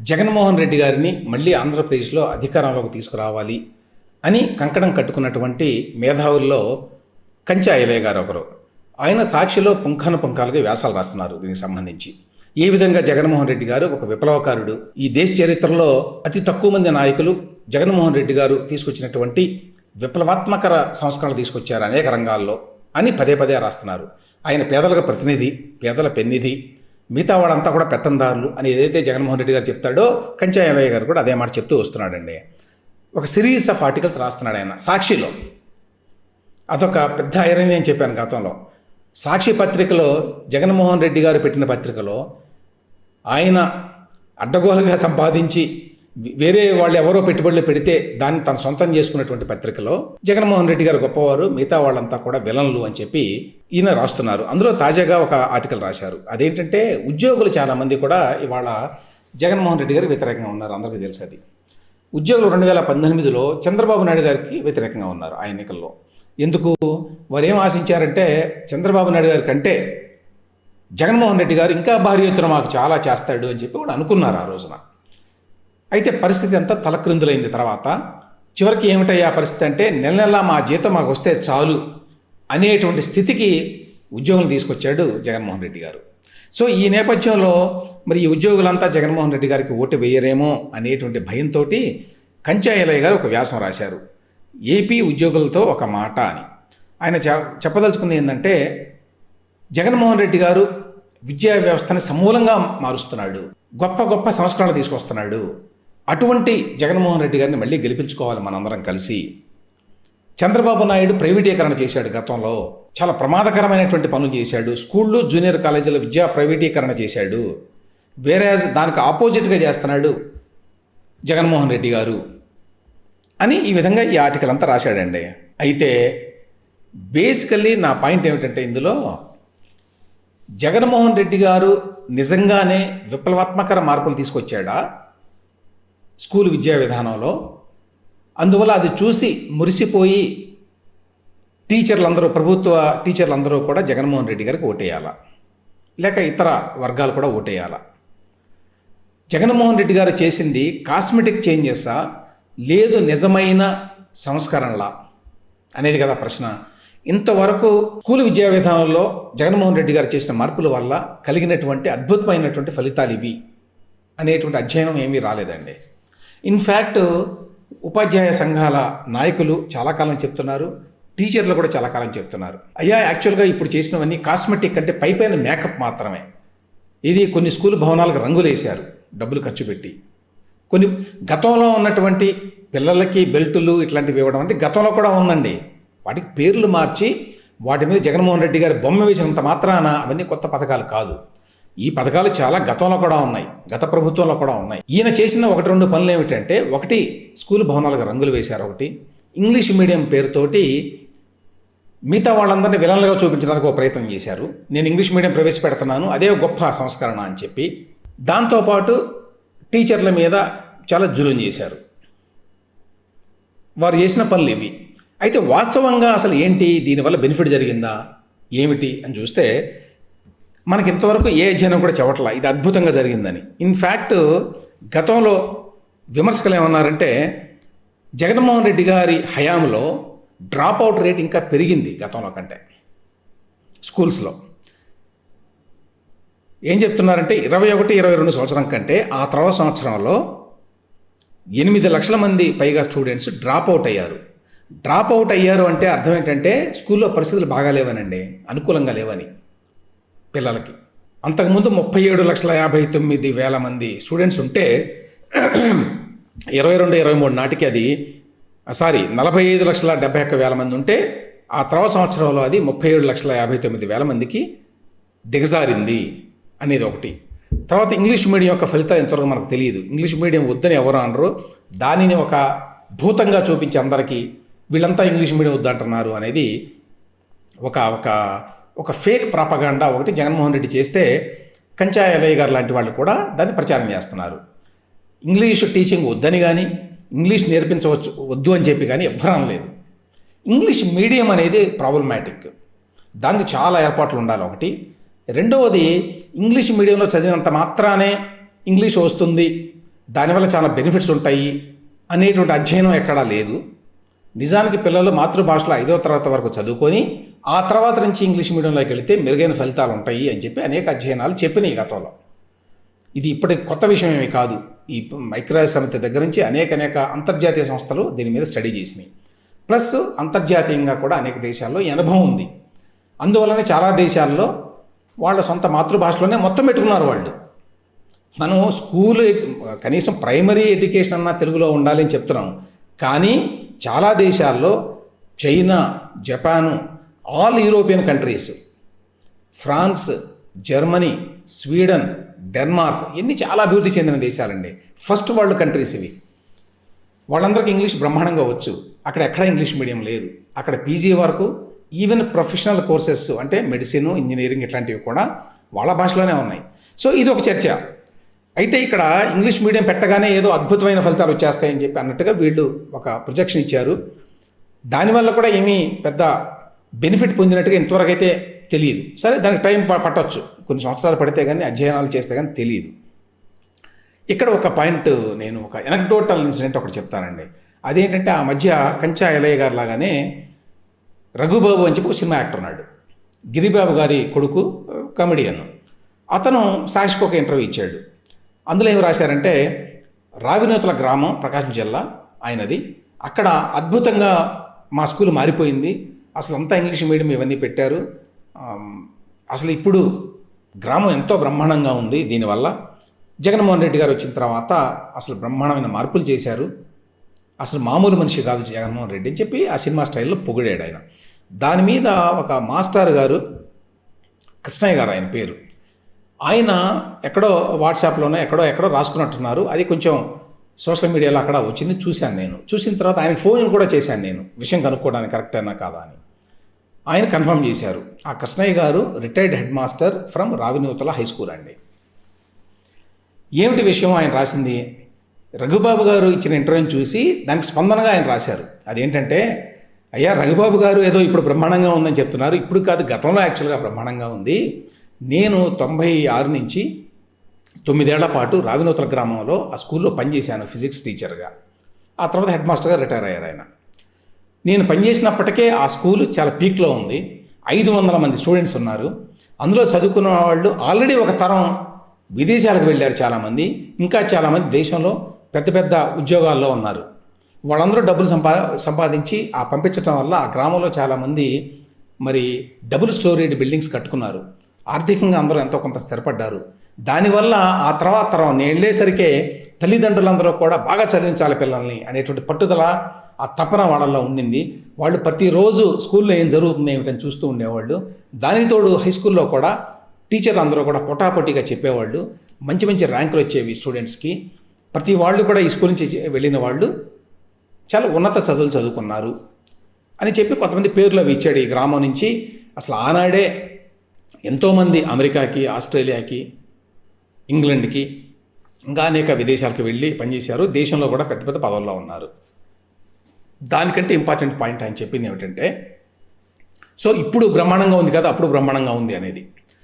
జగన్మోహన్ రెడ్డి గారిని మళ్ళీ ఆంధ్రప్రదేశ్లో అధికారంలోకి తీసుకురావాలి అని కంకణం కట్టుకున్నటువంటి మేధావుల్లో కంచా అయ్యలయ్య గారు ఒకరు. ఆయన సాక్షిలో పుంఖాను పుంఖాలుగా వ్యాసాలు రాస్తున్నారు దీనికి సంబంధించి. ఏ విధంగా జగన్మోహన్ రెడ్డి గారు ఒక విప్లవకారుడు. ఈ దేశ చరిత్రలో అతి తక్కువ మంది నాయకులు జగన్మోహన్ రెడ్డి గారు తీసుకొచ్చినటువంటి విప్లవాత్మకర సంస్కరణలు తీసుకొచ్చారు అనేక రంగాల్లో అని పదే పదే రాస్తున్నారు. ఆయన పేదలకు ప్రతినిధి పేదల పెన్నిధి మిగతా వాళ్ళంతా కూడా పెత్తందారులు అని ఏదైతే జగన్మోహన్ రెడ్డి గారు చెప్తాడో కంచాయలయ్య గారు కూడా అదే మాట చెప్తూ వస్తున్నాడండి. ఒక సిరీస్ ఆఫ్ ఆర్టికల్స్ రాస్తున్నాడు ఆయన సాక్షిలో. అదొక పెద్ద ఐరన్ నేను చెప్పాను గతంలో. సాక్షి పత్రికలో జగన్మోహన్ రెడ్డి గారు పెట్టిన పత్రికలో ఆయన అడ్డగోలుగా సంపాదించి వేరే వాళ్ళు ఎవరో పెట్టుబడులు పెడితే దాన్ని తన సొంతం చేసుకున్నటువంటి పత్రికలో జగన్మోహన్ రెడ్డి గారు గొప్పవారు మిగతా వాళ్ళంతా కూడా విలన్లు అని చెప్పి ఈయన రాస్తున్నారు. అందులో తాజాగా ఒక ఆర్టికల్ రాశారు. అదేంటంటే ఉద్యోగులు చాలామంది కూడా ఇవాళ జగన్మోహన్ రెడ్డి గారికి వ్యతిరేకంగా ఉన్నారు. అందరికీ తెలుసు అది. ఉద్యోగులు రెండు వేల పద్దెనిమిదిలో చంద్రబాబు నాయుడు గారికి వ్యతిరేకంగా ఉన్నారు ఆ ఎన్నికల్లో. ఎందుకు? వారు ఏం ఆశించారంటే చంద్రబాబు నాయుడు గారి కంటే జగన్మోహన్ రెడ్డి గారు ఇంకా భారీ ఎత్తున మాకు చాలా చేస్తాడు అని చెప్పి కూడా అనుకున్నారు ఆ రోజున. అయితే పరిస్థితి అంతా తలక్రిందులైంది తర్వాత. చివరికి ఏమిటయ్యా పరిస్థితి అంటే నెల నెలా మా జీతం మాకు వస్తే చాలు అనేటువంటి స్థితికి ఉద్యోగులు తీసుకొచ్చాడు జగన్మోహన్ రెడ్డి గారు. సో ఈ నేపథ్యంలో మరి ఈ ఉద్యోగులంతా జగన్మోహన్ రెడ్డి గారికి ఓటు వేయరేమో అనేటువంటి భయంతో కంచాయలయ్య గారు ఒక వ్యాసం రాశారు. ఏపీ ఉద్యోగులతో ఒక మాట అని. ఆయన చెప్పదలుచుకుంది ఏంటంటే జగన్మోహన్ రెడ్డి గారు విద్యా వ్యవస్థని సమూలంగా మారుస్తున్నాడు. గొప్ప గొప్ప సంస్కరణలు తీసుకొస్తున్నాడు. అటువంటి జగన్మోహన్ రెడ్డి గారిని మళ్ళీ గెలిపించుకోవాలి మనందరం కలిసి చంద్రబాబు నాయుడు ప్రైవేటీకరణ చేశాడు గతంలో. చాలా ప్రమాదకరమైనటువంటి పనులు చేశాడు. స్కూళ్ళు జూనియర్ కాలేజీల విద్యా ప్రైవేటీకరణ చేశాడు. వేరే దానికి ఆపోజిట్గా చేస్తున్నాడు జగన్మోహన్ రెడ్డి గారు అని ఈ విధంగా ఈ ఆర్టికల్ అంతా రాశాడండి. అయితే బేసికల్లీ నా పాయింట్ ఏమిటంటే ఇందులో జగన్మోహన్ రెడ్డి గారు నిజంగానే విప్లవాత్మకర మార్పులు తీసుకొచ్చాడా? స్కూల్ విద్యా విధానంలో. అందువల్ల అది చూసి మురిసిపోయి టీచర్లందరూ ప్రభుత్వ టీచర్లందరూ కూడా జగన్మోహన్ రెడ్డి గారికి ఓటేయాలా. లేక ఇతర వర్గాలు కూడా ఓటేయాలా. జగన్మోహన్ రెడ్డి గారు చేసింది కాస్మెటిక్ చేంజెసా? లేదు నిజమైన సంస్కరణలా? అనేది కదా ప్రశ్న. ఇంతవరకు స్కూల్ విద్యా విధానంలో జగన్మోహన్ రెడ్డి గారు చేసిన మార్పుల వల్ల కలిగినటువంటి అద్భుతమైనటువంటి ఫలితాలు ఇవి అనేటువంటి అధ్యయనం ఏమీ రాలేదండి. ఇన్ఫ్యాక్ట్ ఉపాధ్యాయ సంఘాల నాయకులు చాలా కాలం చెప్తున్నారు. టీచర్లు కూడా చాలా కాలం చెప్తున్నారు. అయ్యా యాక్చువల్గా ఇప్పుడు చేసినవన్నీ కాస్మెటిక్ అంటే పైపైన మేకప్ మాత్రమే. ఇది కొన్ని స్కూల్ భవనాలకు రంగులు వేశారు. డబ్బులు ఖర్చు పెట్టి. కొన్ని గతంలో ఉన్నటువంటి పిల్లలకి బెల్టులు ఇట్లాంటివి ఇవ్వడం అంటే గతంలో కూడా ఉందండి. వాటికి పేర్లు మార్చి వాటి మీద జగన్మోహన్ రెడ్డి గారి బొమ్మ వేసినంత మాత్రాన అవన్నీ కొత్త పథకాలు కాదు. ఈ పథకాలు చాలా గతంలో కూడా ఉన్నాయి. గత ప్రభుత్వంలో కూడా ఉన్నాయి. ఈయన చేసిన ఒకటి రెండు పనులు ఏమిటంటే ఒకటి స్కూల్ భవనాలకు రంగులు వేశారు ఒకటి. ఇంగ్లీష్ మీడియం పేరుతోటి మిగతా వాళ్ళందరినీ విలన్లుగా చూపించడానికి ఒక ప్రయత్నం చేశారు. నేను ఇంగ్లీష్ మీడియం ప్రవేశపెడుతున్నాను అదే గొప్ప సంస్కరణ అని చెప్పి. దాంతోపాటు టీచర్ల మీద చాలా జులుం చేశారు. వారు చేసిన పనులు ఇవి. అయితే వాస్తవంగా అసలు ఏంటి? దీనివల్ల బెనిఫిట్ జరిగిందా? ఏమిటి? అని చూస్తే మనకి ఇంతవరకు ఏ అధ్యయనం కూడా చెప్పట్లా ఇది అద్భుతంగా జరిగిందని. ఇన్ఫ్యాక్ట్ గతంలో విమర్శకులు ఏమన్నారంటే జగన్మోహన్ రెడ్డి గారి హయాంలో డ్రాప్ అవుట్ రేట్ ఇంకా పెరిగింది గతంలో కంటే. స్కూల్స్లో. ఏం చెప్తున్నారంటే ఇరవై ఒకటి ఇరవై రెండు సంవత్సరం కంటే ఆ తర్వాత సంవత్సరంలో ఎనిమిది లక్షల మంది పైగా స్టూడెంట్స్ డ్రాప్ అవుట్ అయ్యారు. డ్రాప్ అవుట్ అయ్యారు అంటే అర్థం ఏంటంటే స్కూల్లో పరిస్థితులు బాగా లేవనండి అనుకూలంగా లేవని. పిల్లలకి. అంతకుముందు ముప్పై ఏడు లక్షల యాభై తొమ్మిది వేల మంది స్టూడెంట్స్ ఉంటే ఇరవై రెండు ఇరవై మూడు నాటికి అది సారీ నలభై ఐదు లక్షల డెబ్బై ఒక్క వేల మంది ఉంటే ఆ తర్వాత సంవత్సరంలో అది ముప్పై ఏడు లక్షల యాభై తొమ్మిది వేల మందికి దిగజారింది అనేది ఒకటి. తర్వాత ఇంగ్లీష్ మీడియం యొక్క ఫలితాలు ఎంతవరకు మనకు తెలియదు. ఇంగ్లీష్ మీడియం వద్దని ఎవరు అనరు. దానిని ఒక భూతంగా చూపించి అందరికీ వీళ్ళంతా ఇంగ్లీష్ మీడియం వద్దంటున్నారు అనేది ఒక ఒక ఒక ఫేక్ ప్రాపగాండా ఒకటి జగన్మోహన్ రెడ్డి చేస్తే కంచాయలయ్య గారు లాంటి వాళ్ళు కూడా దాన్ని ప్రచారం చేస్తున్నారు. ఇంగ్లీష్ టీచింగ్ వద్దని కానీ ఇంగ్లీష్ నేర్పించవచ్చు వద్దు అని చెప్పి కానీ ఎవ్వరం లేదు. ఇంగ్లీష్ మీడియం అనేది ప్రాబ్లమాటిక్. దానికి చాలా ఏర్పాట్లు ఉండాలి ఒకటి. రెండవది ఇంగ్లీష్ మీడియంలో చదివినంత మాత్రానే ఇంగ్లీష్ వస్తుంది. దానివల్ల చాలా బెనిఫిట్స్ ఉంటాయి అనేటువంటి అధ్యయనం ఎక్కడా లేదు. నిజానికి పిల్లలు మాతృభాషలో ఐదో తరగతి వరకు చదువుకొని ఆ తర్వాత నుంచి ఇంగ్లీష్ మీడియంలోకి వెళితే మెరుగైన ఫలితాలు ఉంటాయి అని చెప్పి అనేక అధ్యయనాలు చెప్పినాయి గతంలో. ఇది ఇప్పటి కొత్త విషయం ఏమీ కాదు. ఈ ఐక్యరాజ్య సమితి దగ్గర నుంచి అనేక అనేక అంతర్జాతీయ సంస్థలు దీని మీద స్టడీ చేసినాయి. ప్లస్ అంతర్జాతీయంగా కూడా అనేక దేశాల్లో ఈ అనుభవం ఉంది. అందువల్లనే చాలా దేశాల్లో వాళ్ళ సొంత మాతృభాషలోనే మొత్తం పెట్టుకున్నారు వాళ్ళు. మనం స్కూల్ కనీసం ప్రైమరీ ఎడ్యుకేషన్ అన్నా తెలుగులో ఉండాలి అని చెప్తున్నాం. కానీ చాలా దేశాల్లో China Japan all European countries France Germany Sweden Denmark ఇన్ని చాలా అభివృద్ధి చెందిన దేశాలండి. ఫస్ట్ వరల్డ్ కంట్రీస్ ఇవి. వాళ్ళందరికీ ఇంగ్లీష్ బ్రహ్మాండంగా వచ్చు. అక్కడ ఎక్కడ ఇంగ్లీష్ మీడియం లేదు. అక్కడ పీజీ వరకు ఈవెన్ ప్రొఫెషనల్ కోర్సెస్ అంటే మెడిసిన్ ఇంజనీరింగ్ ఇట్లాంటివి కూడా వాళ్ళ భాషలోనే ఉన్నాయి. సో ఇది ఒక చర్చ. అయితే ఇక్కడ ఇంగ్లీష్ మీడియం పెట్టగానే ఏదో అద్భుతమైన ఫలితాలు వచ్చేస్తాయని చెప్పి అన్నట్టుగా వీళ్ళు ఒక ప్రొజెక్షన్ ఇచ్చారు. దానివల్ల కూడా ఏమీ పెద్ద బెనిఫిట్ పొందినట్టుగా ఇంతవరకు అయితే తెలియదు. సరే దానికి టైం పట్టవచ్చు పట్టొచ్చు. కొన్ని సంవత్సరాలు పడితే కానీ అధ్యయనాలు చేస్తే కానీ తెలియదు. ఇక్కడ ఒక పాయింట్ నేను ఒక ఎనక్డోటల్ ఇన్సిడెంట్ ఒకటి చెప్తానండి. అదేంటంటే ఆ మధ్య కంచా ఎలయ్య గారు లాగానే రఘుబాబు అని చెప్పి ఒక సినిమా యాక్టర్ ఉన్నాడు. గిరిబాబు గారి కొడుకు కమెడియన్ అతను సాక్షికి ఒక ఇంటర్వ్యూ ఇచ్చాడు. అందులో ఏమి రాశారంటే రావినూతల గ్రామం ప్రకాశం జిల్లా ఆయనది. అక్కడ అద్భుతంగా మా స్కూల్ మారిపోయింది. అసలు అంతా ఇంగ్లీష్ మీడియం ఇవన్నీ పెట్టారు. అసలు ఇప్పుడు గ్రామం ఎంతో బ్రహ్మాండంగా ఉంది దీనివల్ల. జగన్మోహన్ రెడ్డి గారు వచ్చిన తర్వాత అసలు బ్రహ్మాండమైన మార్పులు చేశారు. అసలు మామూలు మనిషి కాదు జగన్మోహన్ రెడ్డి అని చెప్పి ఆ సినిమా స్టైల్లో పొగిడాడు ఆయన. దాని మీద ఒక మాస్టర్ గారు కృష్ణయ్య గారు ఆయన పేరు. ఆయన ఎక్కడో వాట్సాప్లోనో ఎక్కడో ఎక్కడో రాసుకున్నట్టున్నారు. అది కొంచెం సోషల్ మీడియాలో అక్కడ వచ్చింది చూశాను నేను. చూసిన తర్వాత ఆయనకి ఫోన్ కూడా చేశాను నేను. విషయం కనుక్కోవడానికి కరెక్ట్ అయినా కాదా అని. ఆయన కన్ఫర్మ్ చేశారు. ఆ కృష్ణయ్య గారు retired head master from Ravinuthala high school అండి. ఏమిటి విషయం ఆయన రాసింది? రఘుబాబు గారు ఇచ్చిన ఇంటర్వ్యూని చూసి దానికి స్పందనగా ఆయన రాశారు. అదేంటంటే అయ్యా రఘుబాబు గారు ఏదో ఇప్పుడు బ్రహ్మాండంగా ఉందని చెప్తున్నారు. ఇప్పుడు కాదు గతంలో యాక్చువల్గా బ్రహ్మాండంగా ఉంది. నేను తొంభై ఆరు నుంచి తొమ్మిదేళ్ళ పాటు రావినూతల గ్రామంలో ఆ స్కూల్లో పనిచేశాను ఫిజిక్స్ టీచర్గా. ఆ తర్వాత హెడ్ మాస్టర్గా రిటైర్ అయ్యారు ఆయన. నేను పనిచేసినప్పటికే ఆ స్కూల్ చాలా పీక్లో ఉంది. ఐదు వందల మంది స్టూడెంట్స్ ఉన్నారు. అందులో చదువుకున్న వాళ్ళు ఆల్రెడీ ఒక తరం విదేశాలకు వెళ్ళారు చాలామంది. ఇంకా చాలామంది దేశంలో పెద్ద పెద్ద ఉద్యోగాల్లో ఉన్నారు. వాళ్ళందరూ డబ్బులు సంపా సంపాదించి ఆ పంపించడం వల్ల ఆ గ్రామంలో చాలామంది మరి డబుల్ స్టోరీడ్ బిల్డింగ్స్ కట్టుకున్నారు. ఆర్థికంగా అందరూ ఎంతో కొంత స్థిరపడ్డారు. దానివల్ల ఆ తర్వాత తరం నేను వెళ్ళేసరికే తల్లిదండ్రులందరూ కూడా బాగా చదివించాలి పిల్లల్ని అనేటువంటి పట్టుదల ఆ తపన వాళ్ళల్లో ఉండింది. వాళ్ళు ప్రతిరోజు స్కూల్లో ఏం జరుగుతుంది ఏమిటని చూస్తూ ఉండేవాళ్ళు. దానికి తోడు హై స్కూల్లో కూడా టీచర్లు అందరూ కూడా పొటాపొటీగా చెప్పేవాళ్ళు. మంచి మంచి ర్యాంకులు వచ్చేవి స్టూడెంట్స్కి. ప్రతి వాళ్ళు కూడా ఈ స్కూల్ నుంచి వెళ్ళిన వాళ్ళు చాలా ఉన్నత చదువులు చదువుకున్నారు అని చెప్పి కొంతమంది పేర్లు అవి ఇచ్చాడు ఈ గ్రామం నుంచి. అసలు ఆనాడే ఎంతోమంది అమెరికాకి ఆస్ట్రేలియాకి ఇంగ్లాండ్కి ఇంకా అనేక విదేశాలకు వెళ్ళి పనిచేశారు. దేశంలో కూడా పెద్ద పెద్ద పదవుల్లో ఉన్నారు. దానికంటే ఇంపార్టెంట్ పాయింట్ ఆయన చెప్పింది ఏమిటంటే సో ఇప్పుడు బ్రహ్మాండంగా ఉంది కదా అప్పుడు బ్రహ్మాండంగా ఉంది అనేది.